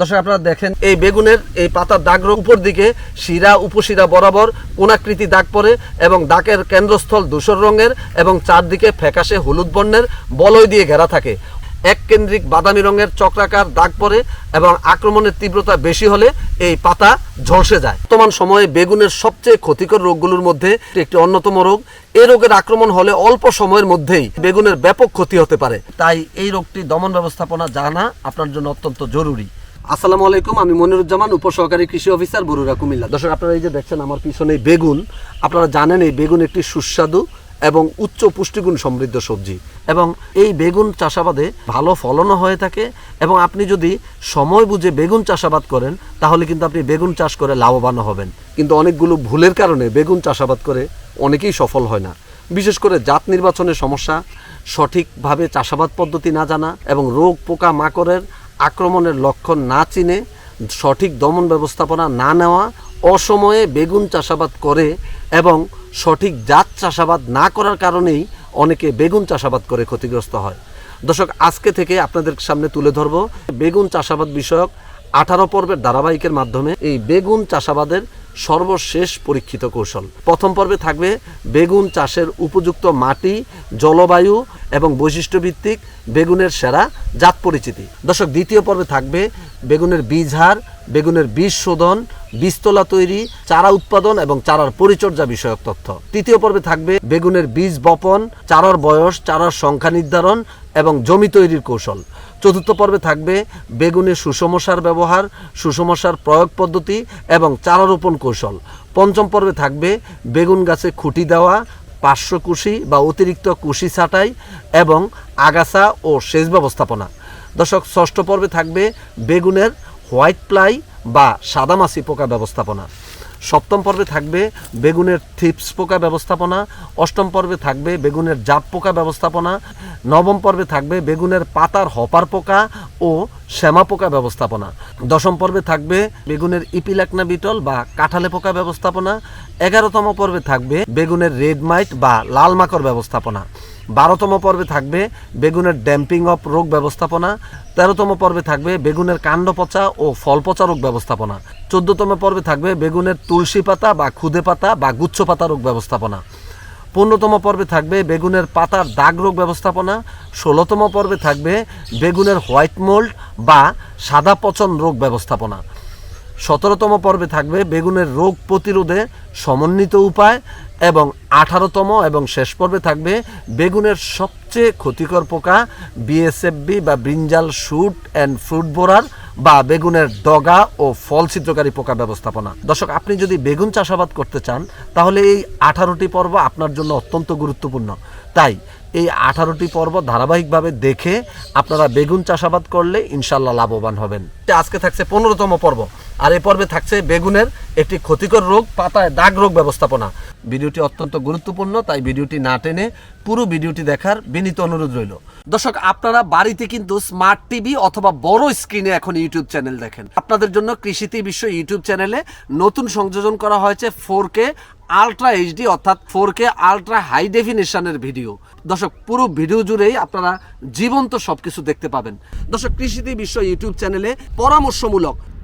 দর্শক, আপনারা দেখেন, এই বেগুনের এই পাতার দাগ রোগ উপর দিকে শিরা, উপশিরা বরাবর কোনাকৃতি দাগ পড়ে এবং দাগের কেন্দ্রস্থল ধূসর রঙের এবং চারদিকে ফ্যাকাশে হলুদ বর্ণের বলয় দিয়ে ঘেরা থাকে। এক কেন্দ্রিক বাদামি রঙের চক্রাকার দাগ পড়ে এবং আক্রমণের তীব্রতা বেশি হলে এই পাতা ঝলসে যায়। বর্তমান সময়ে বেগুনের সবচেয়ে ক্ষতিকর রোগগুলোর মধ্যে একটি অন্যতম রোগ। এই রোগের আক্রমণ হলে অল্প সময়ের মধ্যেই বেগুনের ব্যাপক ক্ষতি হতে পারে। তাই এই রোগটি দমন ব্যবস্থাপনা জানা আপনার জন্য অত্যন্ত জরুরি। আসসালামু আলাইকুম, আমি মনিরুজ্জামান, উপসহকারী কৃষি অফিসার বরুরা কুমিল্লা। দর্শক, আপনারা এই যে দেখছেন, আমার পিছনে বেগুন। আপনারা জানেন, এই বেগুন একটি সুস্বাদু এবং উচ্চ পুষ্টিগুণ সমৃদ্ধ সবজি। এবং এই বেগুন চাষাবাদে ভালো ফলনও হয়ে থাকে এবং আপনি যদি সময় বুঝে বেগুন চাষাবাদ করেন, তাহলে কিন্তু আপনি বেগুন চাষ করে লাভবানও হবেন। কিন্তু অনেকগুলো ভুলের কারণে বেগুন চাষাবাদ করে অনেকেই সফল হয় না। বিশেষ করে জাত নির্বাচনের সমস্যা, সঠিকভাবে চাষাবাদ পদ্ধতি না জানা এবং রোগ পোকা মাকড়ের আক্রমণের লক্ষণ না চিনে, সঠিক দমন ব্যবস্থাপনা না নেওয়া, অসময়ে বেগুন চাষাবাদ করে এবং সঠিক জাত চাষাবাদ না করার কারণেই অনেকে বেগুন চাষাবাদ করে ক্ষতিগ্রস্ত হয়। দর্শক, আজকে থেকে আপনাদের সামনে তুলে ধরব বেগুন চাষাবাদ বিষয়ক আঠারো পর্বের ধারাবাহিকের মাধ্যমে এই বেগুন চাষাবাদের সর্বশেষ পরীক্ষিত কৌশল। প্রথম পর্বে থাকবে বেগুন চাষের উপযুক্ত মাটি, জলবায়ু এবং বৈশিষ্ট্য ভিত্তিক বেগুনের সেরা জাত পরিচিতি। দর্শক, দ্বিতীয় পর্বে থাকবে বেগুনের বীজ হার বেগুনের বীজ শোধন, বীজতলা তৈরি, চারা উৎপাদন এবং চারার পরিচর্যা বিষয়ক তথ্য। তৃতীয় পর্বে থাকবে বেগুনের বীজ বপন, চারার বয়স, চারার সংখ্যা নির্ধারণ এবং জমি তৈরির কৌশল। চতুর্থ পর্বে থাকবে বেগুনের সুষম সার ব্যবহার, সুষম সার প্রয়োগ পদ্ধতি এবং চারা রোপণ কৌশল। পঞ্চম পর্বে থাকবে বেগুন গাছে খুঁটি দেওয়া, পার্শ্ব কুশি বা অতিরিক্ত কুশি ছাঁটাই এবং আগাছা ও সেচ ব্যবস্থাপনা। দর্শক, ষষ্ঠ পর্বে থাকবে বেগুনের হোয়াইট প্লাই বা সাদামাছি পোকা ব্যবস্থাপনা। সপ্তম পর্বে থাকবে বেগুনের থিপস পোকা ব্যবস্থাপনা, অষ্টম পর্বে থাকবে বেগুনের জাপ পোকা ব্যবস্থাপনা, নবম পর্বে থাকবে বেগুনের পাতার হপার পোকা ও শ্যামা পোকা ব্যবস্থাপনা। দশম পর্বে থাকবে বেগুনের ইপিলাকনা বিটল বা কাঁঠালে পোকা ব্যবস্থাপনা। এগারোতম পর্বে থাকবে বেগুনের রেড মাইট বা লাল মাকড় ব্যবস্থাপনা। বারোতম পর্বে থাকবে বেগুনের ড্যাম্পিং অফ রোগ ব্যবস্থাপনা, তেরোতম পর্বে থাকবে বেগুনের কাণ্ড পচা ও ফল পচা রোগ ব্যবস্থাপনা, চোদ্দতম পর্বে থাকবে বেগুনের তুলসী পাতা বা খুদে পাতা বা গুচ্ছ পাতা রোগ ব্যবস্থাপনা, পনেরোতম পর্বে থাকবে বেগুনের পাতার দাগ রোগ ব্যবস্থাপনা, ষোলোতম পর্বে থাকবে বেগুনের হোয়াইট মোল্ড বা সাদা পচন রোগ ব্যবস্থাপনা। সতেরোতম পর্বে থাকবে বেগুনের রোগ প্রতিরোধে সমন্বিত উপায় এবং আঠারোতম এবং শেষ পর্বে থাকবে বেগুনের সবচেয়ে ক্ষতিকর পোকা, বিএসএফবি বা brinjal shoot and fruit borer বা বেগুনের ডগা ও ফল ছিদ্রকারী পোকা ব্যবস্থাপনা। দর্শক, আপনি যদি বেগুন চাষাবাদ করতে চান, তাহলে এই আঠারোটি পর্ব আপনার জন্য অত্যন্ত গুরুত্বপূর্ণ। তাই এই আঠারোটি পর্ব ধারাবাহিকভাবে দেখে আপনারা বেগুন চাষাবাদ করলে ইনশাল্লাহ লাভবান হবেন। আজকে থাকছে পনেরোতম পর্ব। আর এই পর্বে থাকছে বেগুনের একটি ক্ষতিকর রোগ, পাতায় দাগ রোগ ব্যবস্থাপনা। ভিডিওটি অত্যন্ত গুরুত্বপূর্ণ, তাই ভিডিওটি না টেনে পুরো ভিডিওটি দেখার বিনীত অনুরোধ রইল। দর্শক, আপনারা বাড়িতে কিন্তু স্মার্ট টিভি অথবা বড় স্ক্রিনে এখন ইউটিউব চ্যানেল দেখেন। আপনাদের জন্য কৃষিতে বিশ্ব ইউটিউব চ্যানেলে নতুন সংযোজন করা হয়েছে ফোর কে আলট্রা এইচডি, অর্থাৎ ফোর কে আলট্রা হাই ডেফিনেশনের ভিডিও। দর্শক, পুরো ভিডিও জুড়েই আপনারা জীবন্ত সবকিছু দেখতে পাবেন। দর্শক, কৃষিতে বিশ্ব ইউটিউব চ্যানেলে পরামর্শমূলক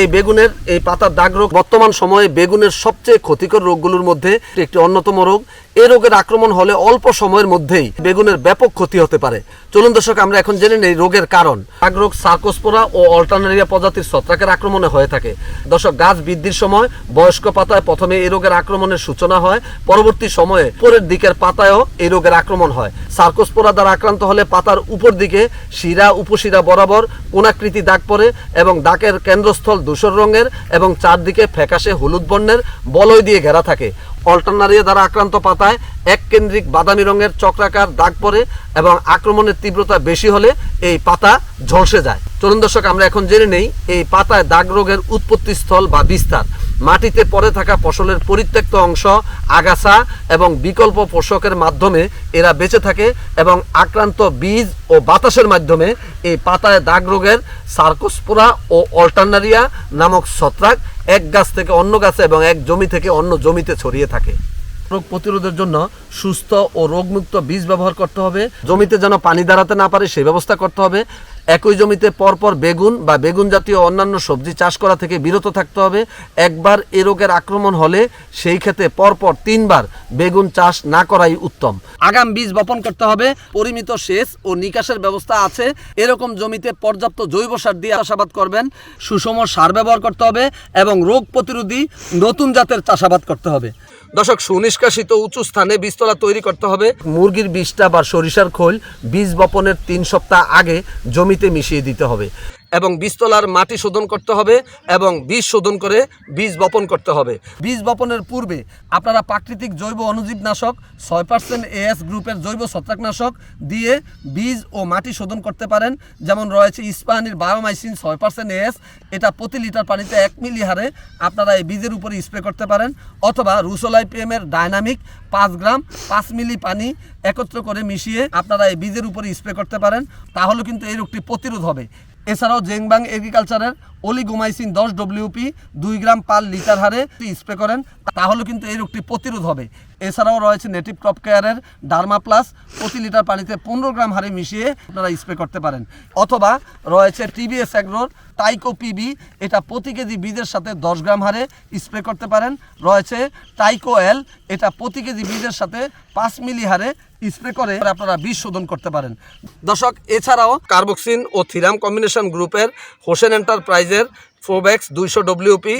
এই বেগুনের এই পাতার দাগ রোগ বর্তমান সময়ে বেগুনের সবচেয়ে ক্ষতিকর রোগগুলোর মধ্যে একটি অন্যতম রোগ। এই রোগের আক্রমণ হলে অল্প সময়ের মধ্যেই বেগুনের ব্যাপক ক্ষতি হতে পারে। চলুন দর্শক, আমরা এখন জেনে নেই রোগের কারণ। দাগ রোগ, সার্কোস্পোরা ও অল্টারনেরিয়া প্রজাতির ছত্রাকের আক্রমণে হয়ে থাকে। দর্শক, গাছ বৃদ্ধির সময় বয়স্ক পাতায় প্রথমে এই রোগের আক্রমণের সূচনা হয়। পরবর্তী সময়ে উপরের দিকের পাতায়ও এই রোগের আক্রমণ হয়। সার্কোস্পোরা দ্বারা আক্রান্ত হলে পাতার উপর দিকে শিরা, উপশিরা বরাবর কোনাকৃতি দাগ পড়ে এবং দাগের কেন্দ্রস্থল ধূসর রঙের এবং চারদিকে ফ্যাকাশে হলুদ বর্ণের বলয় দিয়ে ঘেরা থাকে। অল্টারনারিয়া দ্বারা আক্রান্ত পাতায় এক কেন্দ্রিক বাদামি রঙের চক্রাকার দাগ পড়ে এবং আক্রমণের তীব্রতা বেশি হলে এই পাতা ঝলসে যায়। চলুন দর্শক, আমরা এখন জেনে নেই এই পাতায় দাগ রোগের উৎপত্তি স্থল বা বিস্তার। মাটিতে পড়ে থাকা ফসলের পরিত্যক্ত অংশ, আগাছা এবং বিকল্প পোষকের মাধ্যমে এরা বেঁচে থাকে এবং আক্রান্ত বীজ ও বাতাসের মাধ্যমে এই পাতায় দাগ রোগের সার্কোস্পোরা ও অল্টারনারিয়া নামক ছত্রাক এক গাছ থেকে অন্য গাছে এবং এক জমি থেকে অন্য জমিতে ছড়িয়ে থাকে। রোগ প্রতিরোধের জন্য সুস্থ ও রোগমুক্ত বীজ ব্যবহার করতে হবে। জমিতে যেন পানি দাঁড়াতে না পারে সেই ব্যবস্থা করতে হবে। একই জমিতে পরপর বেগুন বা বেগুন জাতীয় অন্যান্য সবজি চাষ করা থেকে বিরত থাকতে হবে। একবার এ রোগের আক্রমণ হলে সেই ক্ষেত্রে পরপর তিনবার বেগুন চাষ না করাই উত্তম। আগাম বীজ বপন করতে হবে। পরিমিত সেচ ও নিকাশের ব্যবস্থা আছে। এরকম জমিতে পর্যাপ্ত জৈব সার দিয়ে চাষাবাদ করবেন। সুষম সার ব্যবহার করতে হবে এবং রোগ প্রতিরোধী নতুন জাতের চাষাবাদ করতে হবে। দর্শক সুনিষ্কাশিত উঁচু স্থানে বীজতলা তৈরি করতে হবে। মুরগির বীজটা বা সরিষার খোল বীজ বপনের তিন সপ্তাহ আগে জমিতে মিশিয়ে দিতে হবে। এবং বীজতলার মাটি শোধন করতে হবে এবং বীজ শোধন করে বীজ বপন করতে হবে। বীজ বপনের পূর্বে আপনারা প্রাকৃতিক জৈব অনুজীবনাশক ছয় পার্সেন্ট এএস গ্রুপের জৈব ছত্রাকনাশক দিয়ে বীজ ও মাটি শোধন করতে পারেন। যেমন রয়েছে ইস্পাহানির বায়োমাইসিন ছয় পার্সেন্ট এএস এটা প্রতি লিটার পানিতে এক মিলি হারে আপনারা এই বীজের উপরে স্প্রে করতে পারেন। অথবা রুসোলাই পিএমের ডাইনামিক পাঁচ গ্রাম, পাঁচ মিলি পানি একত্র করে মিশিয়ে আপনারা এই বীজের উপরে স্প্রে করতে পারেন। তাহলে কিন্তু এই রোগটি প্রতিরোধ হবে। এছাড়াও জেংবাং এগ্রিকালচারের অলিগোমাইসিন দশ ডব্লিউপি দুই গ্রাম পার লিটার হারে স্প্রে করেন, তাহলে কিন্তু এই রোগটি প্রতিরোধ হবে। এছাড়াও রয়েছে নেটিভ ক্রপ কেয়ারের ডার্মা প্লাস প্রতি লিটার পানিতে পনেরো গ্রাম হারে মিশিয়ে আপনারা স্প্রে করতে পারেন। অথবা রয়েছে টিবিএস অ্যাগ্রোর টাইকো পিবি এটা প্রতি কেজি বীজের সাথে দশ গ্রাম হারে স্প্রে করতে পারেন। রয়েছে টাইকো এল এটা প্রতি কেজি বীজের সাথে পাঁচ মিলি হারে স্প্রে করে আপনারা বিষ শোধন করতে পারেন। দর্শক, এছাড়াও কার্বক্সিন ও থিরাম কম্বিনেশন গ্রুপের হোসেন এন্টারপ্রাইজের ফোব্যাক্স দুইশো ডব্লিউপি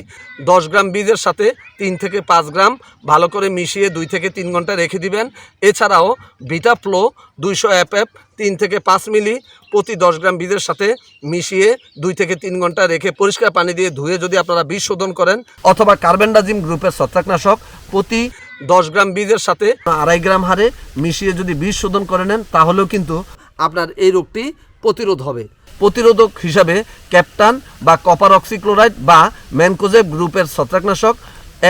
দশ গ্রাম বীজের সাথে তিন থেকে পাঁচ গ্রাম ভালো করে মিশিয়ে দুই থেকে তিন ঘণ্টা রেখে দিবেন। এছাড়াও ভিটা ফ্লো দুইশো এফএফ তিন থেকে পাঁচ মিলি প্রতি দশ গ্রাম বীজের সাথে মিশিয়ে দুই থেকে তিন ঘণ্টা রেখে পরিষ্কার পানি দিয়ে ধুয়ে যদি আপনারা বীজ শোধন করেন, অথবা কার্বেন্ডাজিম গ্রুপের ছত্রাকনাশক প্রতি দশ গ্রাম বীজের সাথে আড়াই গ্রাম হারে মিশিয়ে যদি বীজ শোধন করে নেন, তাহলেও কিন্তু আপনার এই রোগটি প্রতিরোধ হবে। প্রতিরোধক হিসাবে ক্যাপটান বা কপার অক্সিক্লোরাইড বা ম্যানকোজেব গ্রুপের ছত্রাকনাশক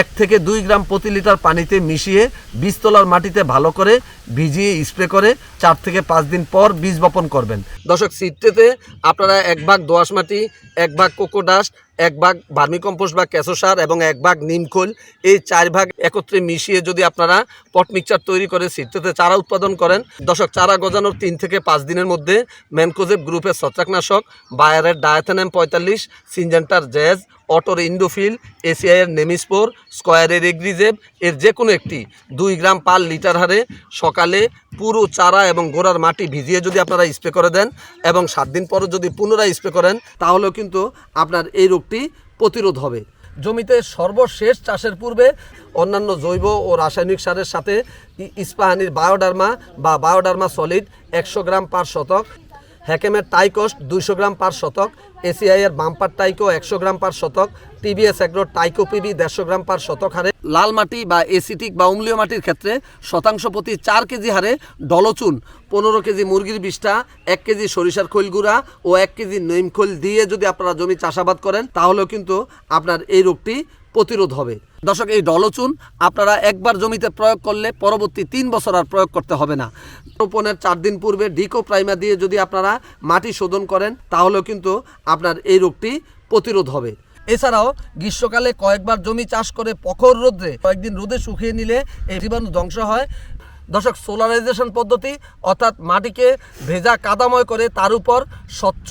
এক থেকে দুই গ্রাম প্রতি লিটার পানিতে মিশিয়ে বীজতলার মাটিতে ভালো করে ভিজিয়ে স্প্রে করে চার থেকে পাঁচ দিন পর বীজ বপন করবেন। দর্শক সিটটেতে আপনারা এক ভাগ দোআঁশ মাটি, এক ভাগ কোকোডাস্ট এক ভাগ ভার্মিকম্পোস্ট বা কেঁচো সার এবং এক ভাগ নিমখোল এই চার ভাগ একত্রে মিশিয়ে যদি আপনারা পট মিক্সচার তৈরি করে সিটটেতে চারা উৎপাদন করেন দশক চারা গজানোর তিন থেকে পাঁচ দিনের মধ্যে ম্যানকোজেব গ্রুপের ছত্রাকনাশক, বায়ারের ডায়াথানাম পঁয়তাল্লিশ, সিনজেন্টার জ্যাজ, অটোর ইন্ডোফিল, এসিআইয়ের নেমিস্পোর, স্কোয়ারের এগ্রিজেব, এর যে কোনো একটি দুই গ্রাম পার লিটার হারে সকালে পুরো চারা এবং গোড়ার মাটি ভিজিয়ে যদি আপনারা স্প্রে করে দেন এবং সাত দিন পরে যদি পুনরায় স্প্রে করেন, তাহলেও কিন্তু আপনার এই রোগটি প্রতিরোধ হবে। জমিতে সর্বশেষ চাষের পূর্বে অন্যান্য জৈব ও রাসায়নিক সারের সাথে ইস্পাহানির বায়োডার্মা বা বায়োডার্মা সলিড একশো গ্রাম পার শতক হ্যাকেমের টাইকস্ট দুইশো গ্রাম পার শতক এসিআইয়ের বাম্পার টাইকো একশো গ্রাম পার শতক টিবিএস এগ্রো টাইকো পিবি দেড়শো গ্রাম পার শতক হারে, লাল মাটি বা এসিটিক বা অম্লীয় মাটির ক্ষেত্রে শতাংশ প্রতি চার কেজি হারে ডলচুন, পনেরো কেজি মুরগির বিষ্ঠা, এক কেজি সরিষার খৈল গুঁড়া ও এক কেজি নইম খৈল দিয়ে যদি আপনারা জমি চাষাবাদ করেন, তাহলেও কিন্তু আপনার এই রোগটি প্রতিরোধ হবে। দর্শক, এই ডলচুন আপনারা একবার জমিতে প্রয়োগ করলে পরবর্তী তিন বছর আর প্রয়োগ করতে হবে না। রোপণের চার দিন পূর্বে ডিকো প্রাইমা দিয়ে যদি আপনারা মাটি শোধন করেন, তাহলেও কিন্তু আপনার এই রোগটি প্রতিরোধ হবে। এছাড়াও গ্রীষ্মকালে কয়েকবার জমি চাষ করে প্রখর রোদ্রে কয়েকদিন রোদে শুকিয়ে নিলে এই জীবাণু ধ্বংস হয়। দর্শক সোলারাইজেশন পদ্ধতি, অর্থাৎ মাটিকে ভেজা কাদাময় করে তার উপর স্বচ্ছ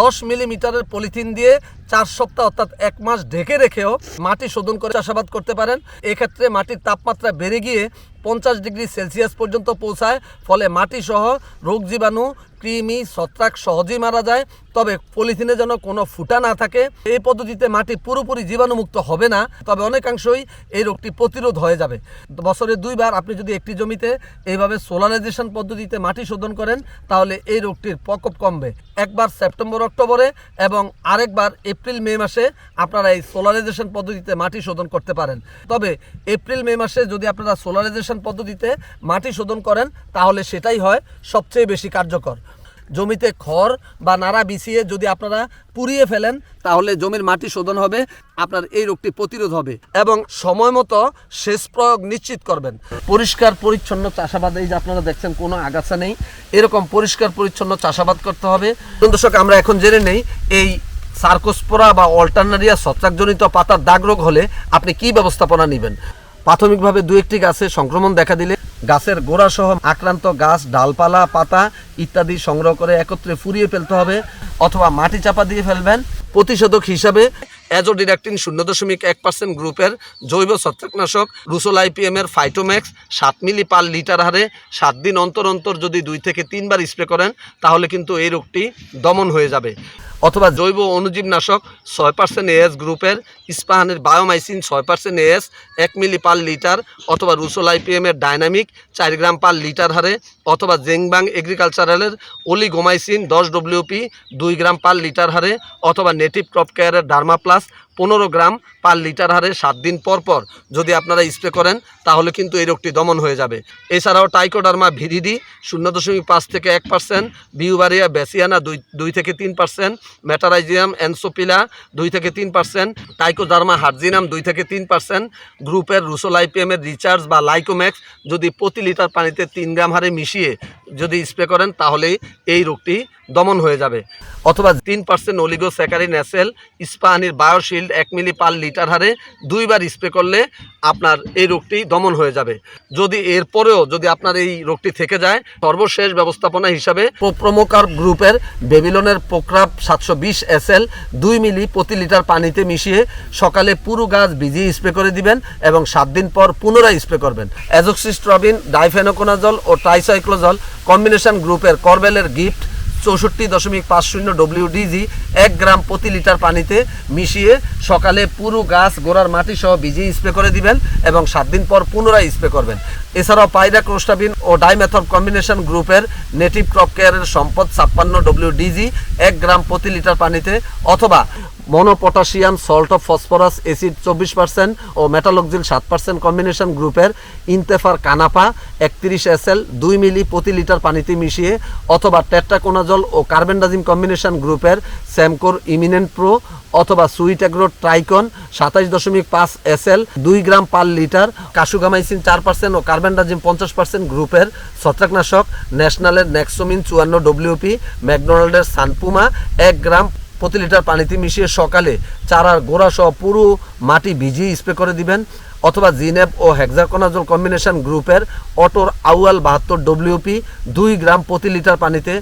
দশ মিলিমিটারের পলিথিন দিয়ে চার সপ্তাহ, অর্থাৎ এক মাস ঢেকে রেখেও মাটি শোধন করে চাষাবাদ করতে পারেন। এক্ষেত্রে মাটির তাপমাত্রা বেড়ে গিয়ে পঞ্চাশ ডিগ্রি সেলসিয়াস পর্যন্ত পৌঁছায়, ফলে মাটি সহ রোগ জীবাণু কৃমি ছত্রাক সহজেই মারা যায়, তবে পলিথিনে যেন কোনো ফুটা না থাকে। এই পদ্ধতিতে মাটি পুরোপুরি জীবাণুমুক্ত হবে না, তবে অনেকাংশই এই রোগটি প্রতিরোধ হয়ে যাবে। বছরে দুইবার আপনি যদি একটি জমিতে এইভাবে সোলারাইজেশন পদ্ধতিতে মাটি শোধন করেন, তাহলে এই রোগটির প্রকোপ কমবে। একবার সেপ্টেম্বর, অক্টোবরে এবং আরেকবার এপ্রিল, মে মাসে আপনারা এই সোলারাইজেশন পদ্ধতিতে মাটি শোধন করতে পারেন। তবে এপ্রিল, মে মাসে যদি আপনারা সোলারাইজেশন পদ্ধতিতে মাটি শোধন করেন, তাহলে সেটাই হয় সবচেয়ে বেশি কার্যকর। জমিতে খড় বা নাড়া বিছিয়ে যদি আপনারা পুড়িয়ে ফেলেন, তাহলে জমির মাটি শোধন হবে, আপনার এই রোগটি প্রতিরোধ হবে এবং সময় মতো সেচ প্রয়োগ নিশ্চিত করবেন। পরিষ্কার পরিচ্ছন্ন চাষাবাদ এই যে আপনারা দেখছেন, কোনো আগাছা নেই। এরকম পরিষ্কার পরিচ্ছন্ন চাষাবাদ করতে হবে। দর্শক, আমরা এখন জেনে নেই, এই সার্কোস্পোরা বা অল্টারনারিয়া ছত্রাকজনিত পাতার দাগ রোগ হলে আপনি কি ব্যবস্থাপনা নেবেন? প্রাথমিকভাবে দু একটি গাছে সংক্রমণ দেখা দিলে গাছের গোড়া সহ আক্রান্ত গাছ, ডালপালা, পাতা ইত্যাদি সংগ্রহ করে একত্রে ফুরিয়ে ফেলতে হবে অথবা মাটি চাপা দিয়ে ফেলবেন। প্রতিষেধক হিসাবে অ্যাজোডিডাক্টিন শূন্য দশমিক এক পার্সেন্ট গ্রুপের জৈব ছত্রাকনাশক রুসোল আইপিএম এর ফাইটোম্যাক্স সাত মিলি পার লিটার হারে সাত দিন অন্তর অন্তর যদি দুই থেকে তিনবার স্প্রে করেন, তাহলে কিন্তু এই রোগটি দমন হয়ে যাবে। অথবা জৈব অনুজীব নাশক ছয় পার্সেন্ট এএস গ্রুপের ইস্পাহানের বায়োমাইসিন ছয় পার্সেন্ট এএস এক মিলি পার লিটার অথবা রুসোল আইপিএমের ডাইনামিক চার গ্রাম পার লিটার হারে অথবা জেংবাং এগ্রিকালচারালের ওলিগোমাইসিন দশ ডব্লিউপি দুই গ্রাম পার লিটার হারে অথবা নেটিভ ক্রপ কেয়ারের ডার্মা প্লাস পনেরো গ্রাম পার লিটার হারে সাত দিন পর পর যদি আপনারা স্প্রে করেন, তাহলে কিন্তু এই রোগটি দমন হয়ে যাবে। এছাড়াও টাইকোডার্মা ভিরিডি শূন্য দশমিক পাঁচ থেকে এক পার্সেন্ট বিউবারিয়া বেসিয়ানা দুই দুই থেকে তিন পার্সেন্ট, ম্যাটারাইজিয়াম অ্যানসোপিলা দুই থেকে তিন পার্সেন্ট টাইকোডার্মা হার্জিনাম দুই থেকে তিন পার্সেন্ট, গ্রুপের রুসোল আইপিএমের রিচার্জ বা লাইকোম্যাক্স যদি প্রতি লিটার পানিতে তিন গ্রাম হারে মিশিয়ে যদি স্প্রে করেন, তাহলেই এই রোগটি দমন হয়ে যাবে। অথবা তিন পার্সেন্ট অলিগো স্যাকারিন অ্যাসেল ইস্পাহানির বায়োশিল্ড এক মিলি পার লিটার হারে দুইবার স্প্রে করলে আপনার এই রোগটি দমন হয়ে যাবে। যদি এরপরেও যদি আপনার এই রোগটি থেকে যায়, সর্বশেষ ব্যবস্থাপনা হিসাবে প্রমোকার গ্রুপের বেবিলনের পোক্রাপ সাতশো বিশ এসএল দুই মিলি প্রতি লিটার পানিতে মিশিয়ে সকালে পুরো গাছ ভিজিয়ে স্প্রে করে দিবেন এবং সাত দিন পর পুনরায় স্প্রে করবেন। অ্যাজোক্সিস্ট্রবিন ডাইফেনোকোনাজল ও ট্রাইসাইক্লোজল কম্বিনেশন গ্রুপের করবেলের গিফট চৌষট্টি দশমিক পাঁচ শূন্য ডব্লিউডিজি এক গ্রাম প্রতি লিটার পানিতে মিশিয়ে সকালে পুরো গাছ গোড়ার মাটি সহ ভিজিয়ে স্প্রে করে দিবেন এবং সাত দিন পর পুনরায় স্প্রে করবেন। এছাড়াও পাইরা ক্রোস্টাবিন ও ডাইমেথড কম্বিনেশন গ্রুপের নেটিভ ক্রপ কেয়ারের সম্পদ ছাপ্পান্ন ডব্লিউডিজি এক গ্রাম প্রতি লিটার পানিতে অথবা monopotassium salt of phosphorous acid চব্বিশ পার্সেন্ট ও মেটালক্সিল সাত পার্সেন্ট কম্বিনেশন গ্রুপের ইনতেফার কানাপা একত্রিশ এসএল দুই মিলি প্রতি লিটার পানিতে মিশিয়ে অথবা টেট্রাকোনাজল ও কার্বেন্ডাজিম কম্বিনেশন গ্রুপের স্যামকোর ইমিনেন্ট প্রো অথবা সুইট অ্যাগ্রো ট্রাইকন সাতাইশ দশমিক পাঁচ এস এল দুই গ্রাম পার লিটার কাশুগামাইসিন চার পার্সেন্ট ও কার্বেন্ডাজিম পঞ্চাশ পার্সেন্ট গ্রুপের ছত্রাকনাশক, ন্যাশনালের নেক্সোমিন চুয়ান্ন ডব্লিউপি ম্যাকডোনাল্ডের সানপুমা, এক গ্রাম প্রতি লিটার পানিতে মিশিয়ে সকালে চারার গোড়া সহ পুরো মাটি ভিজিয়ে স্প্রে করে দিবেন, অথবা জিনেপ ও হেক্সাকোনাজল কম্বিনেশন গ্রুপের অটোর আউয়াল বাহাত্তর ডব্লিউপি দুই গ্রাম প্রতি লিটার পানিতে,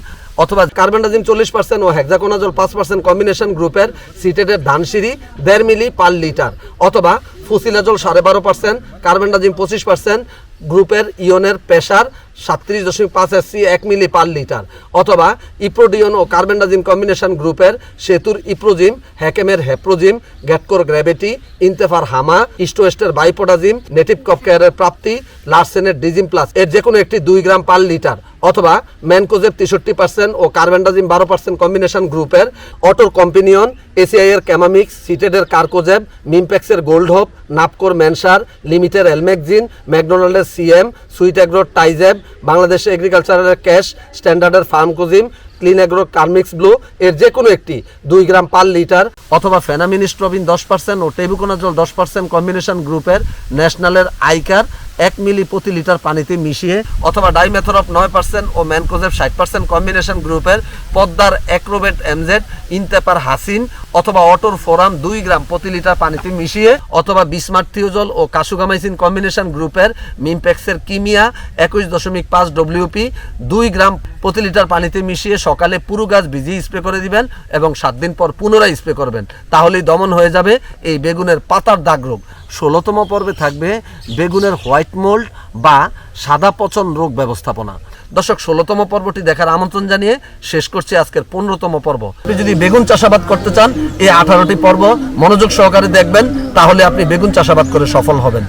অথবা কার্বেন্ডাজিম চল্লিশ পার্সেন্ট ও হেক্সাকোনাজল পাঁচ পার্সেন্ট কম্বিনেশন গ্রুপের সিটেটের ধানসিঁড়ি দেড় মিলি পার লিটার, অথবা ফুসিলাজল সাড়ে বারো পার্সেন্ট কার্বেন্ডাজিম পঁচিশ পার্সেন্ট গ্রুপের ইয়নের প্রেশার সাতত্রিশ দশমিক পাঁচ এসসি এক মিলি পার লিটার। অথবা ইপ্রোডিয়ন ও কার্বেন্ডাজিম কম্বিনেশন গ্রুপের সেতুর ইপ্রোজিম, হ্যাকেমের হ্যাপ্রোজিম গ্যাটকোর গ্র্যাভিটি, ইনতেফার হামা, ইস্টোয়েস্টের বাইপোডাজিম, নেটিভ কপ কেয়ারের প্রাপ্তি, লার্সেনের ডিজিম প্লাস। এর যে কোনো একটি দুই গ্রাম পার লিটার। অথবা ম্যানকোজের তেষট্টি পার্সেন্ট ও কার্বেন্ডাজিম বারো পার্সেন্ট কম্বিনেশন গ্রুপের অটোর কম্পিনিয়ন এসিআই এর ক্যামামিক্স, সিটেডের কার্কোজেব মিমপ্যাক্সের গোল্ড হোপ নাপকোর ম্যানসার লিমিটের এলমেকজিন ম্যাকডোনাল্ডের সিএম, সুইট অ্যাগ্রোর টাইজেব বাংলাদেশ এগ্রিকালচারাল ক্যাশ স্ট্যান্ডার্ডের ফার্মকোজিম ক্লিন অ্যাগ্রো কার্মিক্স ব্লু এর যে কোনো একটি। দুই গ্রাম পার লিটার অথবা ফেনামিনিস্ট্রবিন দশ পার্সেন্ট ও টেবুকোনাজল দশ পার্সেন্ট কম্বিনেশন গ্রুপের ন্যাশনালের আইকার এক মিলি প্রতি লিটার পানিতে মিশিয়ে অথবা ডাইমেথরপ নয় পার্সেন্ট ও ম্যানকোজেব ষাট পার্সেন্ট কম্বিনেশন গ্রুপের পদ্মার অ্যাক্রোবেট এমজেড, ইনতেপার হাসিন অথবা অটোর ফোরাম দুই গ্রাম প্রতি লিটার পানিতে মিশিয়ে অথবা বিসমার্ট থিওজল ও কাসুগামাইসিন কম্বিনেশন গ্রুপের মিমপ্যাক্সের কিমিয়া একুশ দশমিক পাঁচ ডব্লিউপি দুই গ্রাম প্রতি লিটার পানিতে মিশিয়ে সকালে পুরো গাছ ভিজিয়ে স্প্রে করে দিবেন এবং সাত দিন পর পুনরায় স্প্রে করবেন। তাহলেই দমন হয়ে যাবে এই বেগুনের পাতার দাগ রোগ। ষোলোতম পর্বে থাকবে বেগুনের হোয়াইট মোল্ড বা সাদা পচন রোগ ব্যবস্থাপনা। দর্শক, ষোলোতম পর্বটি দেখার আমন্ত্রণ জানিয়ে শেষ করছি আজকের পনেরোতম পর্ব। আপনি যদি বেগুন চাষাবাদ করতে চান, এই আঠারোটি পর্ব মনোযোগ সহকারে দেখবেন, তাহলে আপনি বেগুন চাষাবাদ করে সফল হবেন।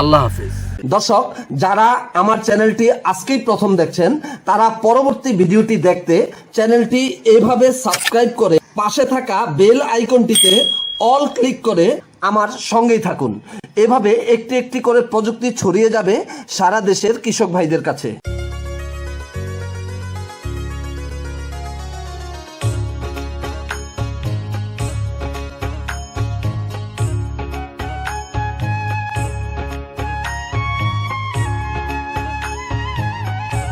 আল্লাহ হাফিজ। দর্শক, যারা আমার চ্যানেলটি আজকেই প্রথম দেখছেন, তারা পরবর্তী ভিডিওটি দেখতে চ্যানেলটি এভাবে সাবস্ক্রাইব করে পাশে থাকা বেল আইকনটিতে অল ক্লিক করে আমার সঙ্গেই থাকুন। এভাবে একটি একটি করে প্রযুক্তি ছড়িয়ে যাবে সারা দেশের কৃষক ভাইদের কাছে।